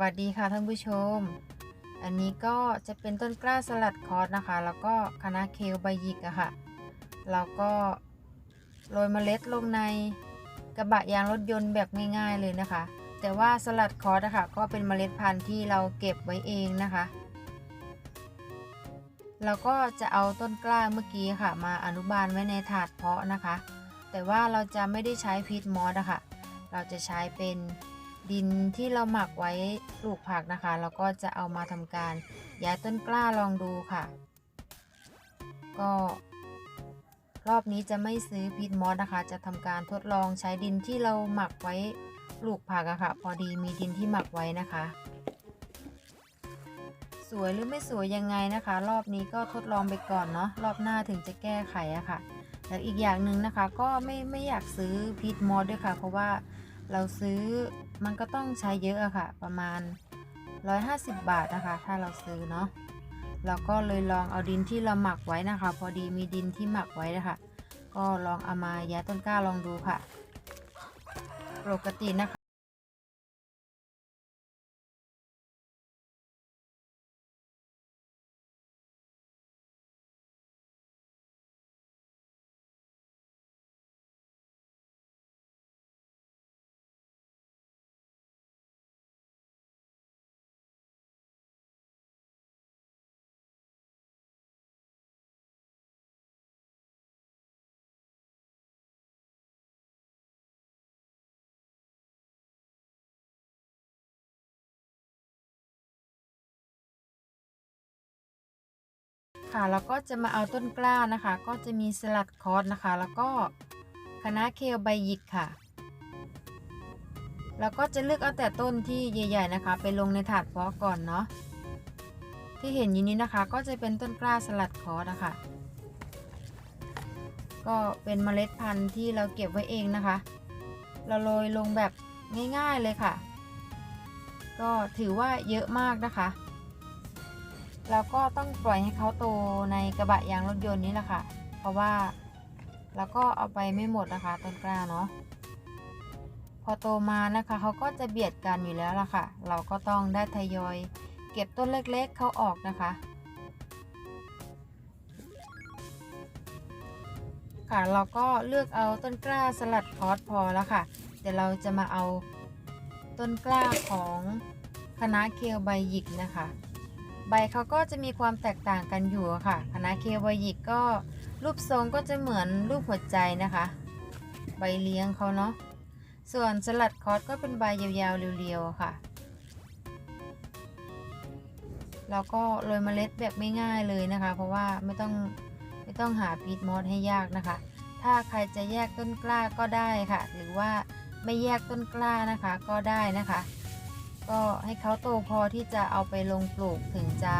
วัสดีค่ะท่านผู้ชม อันนี้ก็จะเป็นต้นกล้าสลัดคอสนะคะ แล้วก็คณะเคลใบหยิกอะค่ะเราก็โรยเมล็ดลงในกระบะยางรถยนต์แบบง่าย ๆเลยนะคะ แต่ว่าสลัดคอสอะค่ะก็เป็นเมล็ดพันธุ์ที่เราเก็บไว้เองนะคะ เราก็จะเอาต้นกล้าเมื่อกี้ค่ะ มาอนุบาลไว้ในถาดเพาะนะคะ แต่ว่าเราจะไม่ได้ใช้พีทมอสอะค่ะ เราจะใช้เป็น ดินที่เราหมักไว้ปลูกผักนะคะแล้วก็จะเอามาทำการย้ายต้นกล้าลองดูค่ะ ก็รอบนี้จะไม่ซื้อพีทมอสนะคะ จะทำการทดลองใช้ดินที่เราหมักไว้ปลูกผักอะค่ะ พอดีมีดินที่หมักไว้นะคะ สวยหรือไม่สวยยังไงนะคะ รอบนี้ก็ทดลองไปก่อนเนาะรอบหน้าถึงจะแก้ไขอะค่ะแล้วอีกอย่างหนึ่งนะคะก็ไม่ไม่อยากซื้อพีทมอสด้วยค่ะ เพราะว่า เราซื้อมันก็ต้องใช้เยอะอะค่ะ ประมาณ 150 บาทนะคะ ถ้าเราซื้อเนาะเราก็เลยลองเอาดินที่เราหมักไว้นะคะ พอดีมีดินที่หมักไว้นะคะก็ลองเอามาย้ายต้นกล้าลองดูค่ะ ปกตินะคะ ค่ะ แล้วก็จะมาเอาต้นกล้านะคะ ก็จะมีสลัดคอสนะคะ แล้วก็คณะเคลใบหยิกค่ะ แล้วก็จะเลือกเอาแต่ต้นที่ใหญ่ ๆนะคะ ไปลงในถาดเพาะก่อนเนาะ ที่เห็นอยู่นี้นะคะ ก็จะเป็นต้นกล้าสลัดคอสนะคะ ก็เป็นเมล็ดพันธุ์ที่เราเก็บไว้เองนะคะ เราโรยลงแบบง่ายๆเลยค่ะ ก็ถือว่าเยอะมากนะคะ เราก็ต้องปล่อยให้เขาโตในกระบะยางรถยนต์นี้แหละค่ะ เพราะว่าเราก็เอาไปไม่หมดนะคะต้นกล้าเนาะพอโตมานะคะเขาก็จะเบียดกันอยู่แล้วล่ะค่ะ เราก็ต้องได้ทยอย เก็บต้นเล็กๆเขาออกนะคะ ค่ะเราก็เลือกเอาต้นกล้าสลัดคอสพอแล้วค่ะ เดี๋ยวเราจะมาเอาต้นกล้าของคณะเคลใบหยิกนะคะ ใบเขาก็จะมีความแตกต่างกันอยู่ค่ะคณะเคลใบยิกก็รูปทรงก็จะเหมือนรูปหัวใจนะคะ ใบเลี้ยงเขาเนาะ ส่วนสลัดคอสก็เป็นใบยาวๆเรียวๆค่ะ แล้วก็โรยเมล็ดแบบไม่ง่ายเลยนะคะ เพราะว่าไม่ต้องไม่ต้องหาพีทมอสให้ยากนะคะ ถ้าใครจะแยกต้นกล้าก็ได้ค่ะ หรือว่าไม่แยกต้นกล้านะคะก็ได้นะคะ ก็ให้เขาโตพอที่จะเอาไปลงปลูกถึงจะ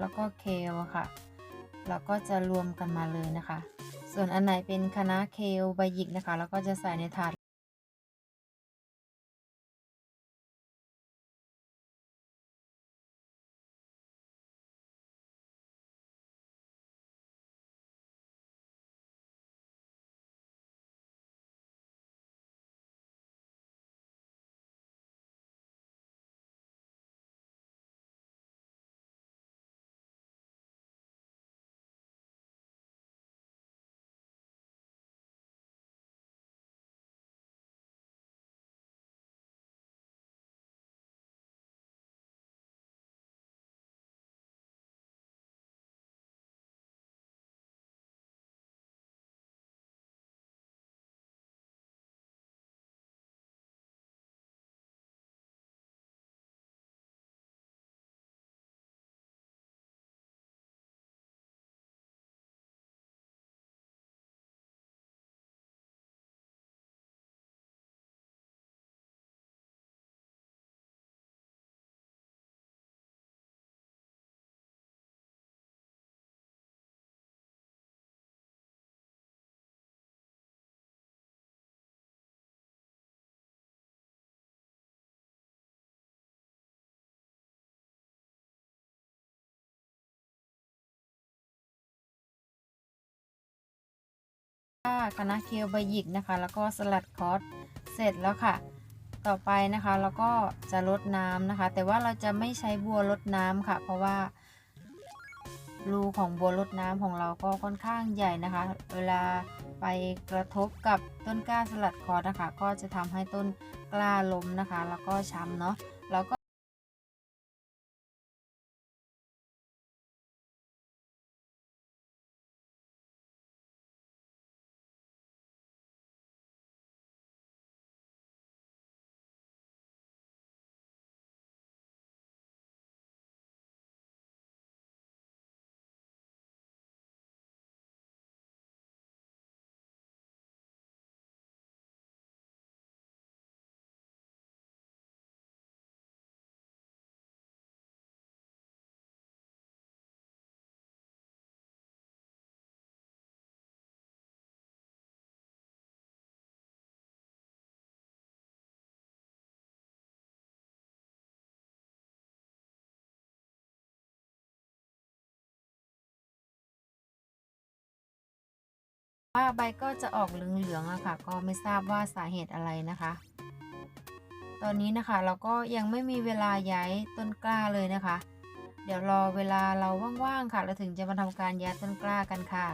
แล้วก็เคลอะค่ะเราก็จะรวมกันมาเลยนะคะ ส่วนอันไหนเป็นคณะเคลใบหยิกนะคะแล้วก็จะใส่ในถาด คณะเคลใบหยิกนะคะ แล้วก็สลัดคอสเสร็จแล้วค่ะ ต่อไปนะคะเราก็จะลดน้ำนะคะ แต่ว่าเราจะไม่ใช้บัวลดน้ำค่ะ เพราะว่ารูของบัวลดน้ำของเราก็ค่อนข้างใหญ่นะคะ เวลาไปกระทบกับต้นกล้าสลัดคอสนะคะ ก็จะทำให้ต้นกล้าล้มนะคะ แล้วก็ช้ำเนาะแล้วก็ ว่าใบก็จะออกเหลืองๆอะค่ะ ก็ไม่ทราบว่าสาเหตุอะไรนะคะ ตอนนี้นะคะเราก็ยังไม่มีเวลาย้ายต้นกล้าเลยนะคะ เดี๋ยวรอเวลาเราว่างๆค่ะ เราถึงจะมาทำการย้ายต้นกล้ากันค่ะ